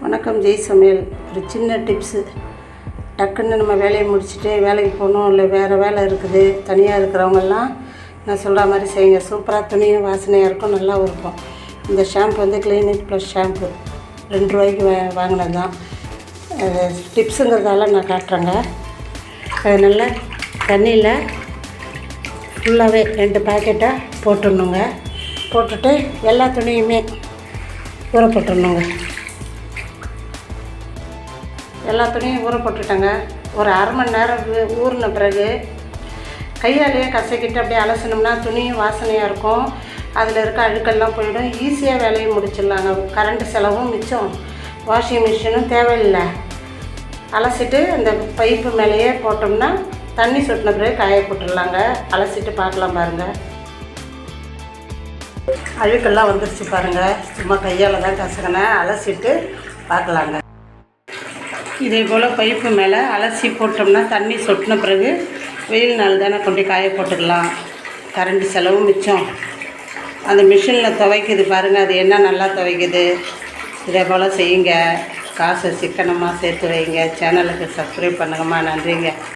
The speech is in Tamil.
வணக்கம் ஜெய் சமையல். ஒரு சின்ன டிப்ஸு டக்குன்னு நம்ம வேலையை முடிச்சுட்டு வேலைக்கு போகணும் இல்லை வேறு வேலை இருக்குது தனியாக இருக்கிறவங்கெல்லாம் நான் சொல்கிற மாதிரி செய்யுங்க. சூப்பராக துணியும் வாசனையாக இருக்கும் நல்லா இருக்கும் இந்த ஷாம்பு வந்து கிளீனிக் ப்ளஸ் ஷாம்பு ரெண்டு ரூபாய்க்கு வா வாங்கினது தான். டிப்ஸுங்கிறதால நான் காட்டுறேங்க. அது நல்லா தண்ணியில் ஃபுல்லாகவே ரெண்டு பாக்கெட்டாக போட்டுடணுங்க. போட்டுட்டு எல்லா துணியுமே ஊற போட்டுடணுங்க. எல்லா துணியும் ஊற போட்டுட்டேங்க. ஒரு அரை மணி நேரம் ஊறின பிறகு கையாலேயே கசக்கிட்டு அப்படியே அலசினோம்னா துணியும் வாசனையாக இருக்கும். அதில் இருக்க அழுக்கெல்லாம் போயிடும். ஈஸியாக வேலையை முடிச்சிடலாங்க. கரண்ட் செலவும் மிச்சம். வாஷிங் மிஷினும் தேவையில்லை. அலசிட்டு அந்த பைப்பு மேலேயே போட்டோம்னா தண்ணி சொட்டின பிறகு காய போட்டுடலாங்க. அலசிட்டு பார்க்கலாம் பாருங்கள் அழுக்கெல்லாம் வந்துருச்சு பாருங்கள் சும்மா கையால் தான் கசங்கினேன் அலசிட்டு பார்க்கலாங்க. இதே போல் பைப்பு மேலே அலசி போட்டோம்னா தண்ணி சொட்டின பிறகு வெயில் நாள் தானே கொண்டு காய போட்டுக்கலாம். கரண்ட் செலவும் மிச்சம். அந்த மிஷினில் துவைக்குது பாருங்கள் அது என்ன நல்லா துவைக்குது. இதே போல் செய்யுங்க. காசை சிக்கனமாக சேர்த்து வைங்க. சேனலுக்கு சப்ஸ்கிரைப் பண்ணுங்கம்மா. நன்றிங்க.